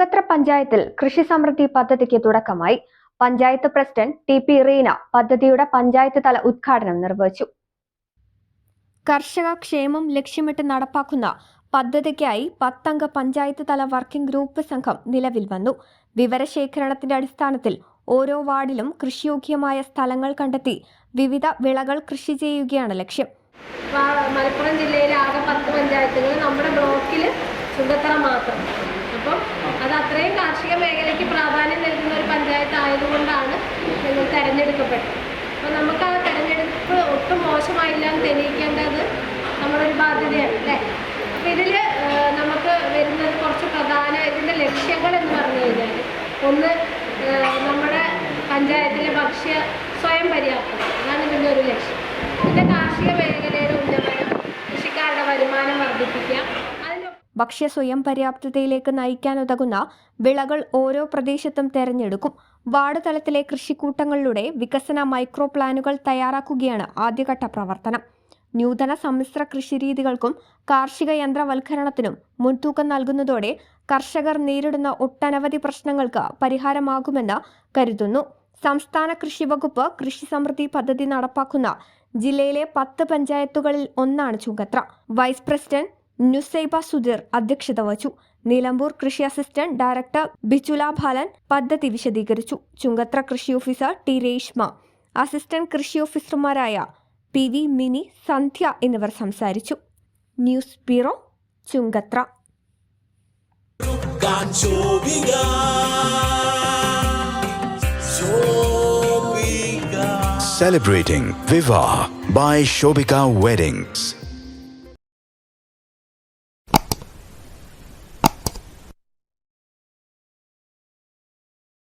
Chungathara പഞ്ചായത്തിൽ കൃഷി സമൃദ്ധി പദ്ധതിക്ക് തുടക്കമായി panchayat president T P Reena പദ്ധതിയുടെ പഞ്ചായത്ത് തല ഉദ്ഘാടനം നിർവഹിച്ചു. കർഷക ക്ഷേമം ലക്ഷ്യമിട്ട് നടപ്പാക്കുന്ന പദ്ധതിക്കായി പത്തംഗ പഞ്ചായത്ത് തല വർക്കിംഗ് ഗ്രൂപ്പ് സംഘം നിലവിൽ വന്നു. വിവരശേഖരണത്തിന്റെ അടിസ്ഥാനത്തിൽ ഓരോ വാർഡിലും കൃഷിയോഗ്യമായ സ്ഥലങ്ങൾ കണ്ടെത്തി വിവിധ വിളകൾ കൃഷി ചെയ്യുകയാണ് ലക്ഷ്യം. മലപ്പുറം ജില്ലയിലെ ആകെ പത്ത് പഞ്ചായത്തുകൾ നമ്മുടെ ബ്ലോക്കിൽ ചുങ്കത്തറ മാത്രം. കാർഷിക മേഖലയ്ക്ക് പ്രാധാന്യം നൽകുന്ന ഒരു പഞ്ചായത്ത് ആയതുകൊണ്ടാണ് ഞങ്ങൾ തെരഞ്ഞെടുക്കപ്പെട്ടത്. അപ്പം നമുക്ക് ആ തെരഞ്ഞെടുപ്പ് ഒട്ടും മോശമായില്ല എന്ന് തെളിയിക്കേണ്ടത് നമ്മളൊരു ബാധ്യതയാണ് അല്ലേ? അപ്പം ഇതിൽ നമുക്ക് വരുന്നത് കുറച്ച് പ്രധാന ഇതിന്റെ ലക്ഷ്യങ്ങൾ എന്ന് പറഞ്ഞു കഴിഞ്ഞാൽ ഒന്ന് നമ്മുടെ പഞ്ചായത്തിലെ ഭക്ഷ്യ സ്വയം പര്യാപ്തത. അതാണ് ഇതിന്റെ ഒരു ലക്ഷ്യം. പിന്നെ കാർഷിക മേഖലയുടെ ഉന്നമനം കൃഷിക്കാരുടെ വരുമാനം വർദ്ധിപ്പിക്കുക ഭക്ഷ്യ സ്വയം പര്യാപ്തതയിലേക്ക് നയിക്കാനുതകുന്ന വിളകൾ ഓരോ പ്രദേശത്തും തെരഞ്ഞെടുക്കും. വാർഡ് തലത്തിലെ കൃഷിക്കൂട്ടങ്ങളിലൂടെ വികസന മൈക്രോ പ്ലാനുകൾ തയ്യാറാക്കുകയാണ് ആദ്യഘട്ട പ്രവർത്തനം. നൂതന സമ്മിശ്ര കൃഷിരീതികൾക്കും കാർഷിക യന്ത്രവൽക്കരണത്തിനും മുൻതൂക്കം നൽകുന്നതോടെ കർഷകർ നേരിടുന്ന ഒട്ടനവധി പ്രശ്നങ്ങൾക്ക് പരിഹാരമാകുമെന്ന് കരുതുന്നു. സംസ്ഥാന കൃഷി വകുപ്പ് കൃഷി സമൃദ്ധി പദ്ധതി നടപ്പാക്കുന്ന ജില്ലയിലെ പത്ത് പഞ്ചായത്തുകളിൽ ഒന്നാണ് ചുങ്കത്ര. വൈസ് പ്രസിഡന്റ് നുസൈബ സുധീർ അധ്യക്ഷത വഹിച്ചു നിലമ്പൂർ കൃഷി അസിസ്റ്റന്റ് ഡയറക്ടർ ബിചുല ബാലൻ പദ്ധതി വിശദീകരിച്ചു ചുങ്കത്ര കൃഷി ഓഫീസർ ടി രേഷ്മ അസിസ്റ്റന്റ് കൃഷി ഓഫീസർമാരായ പി വി മിനി സന്ധ്യ എന്നിവർ സംസാരിച്ചു news bureau Chungathara. Celebrating Viva by Shobika Weddings.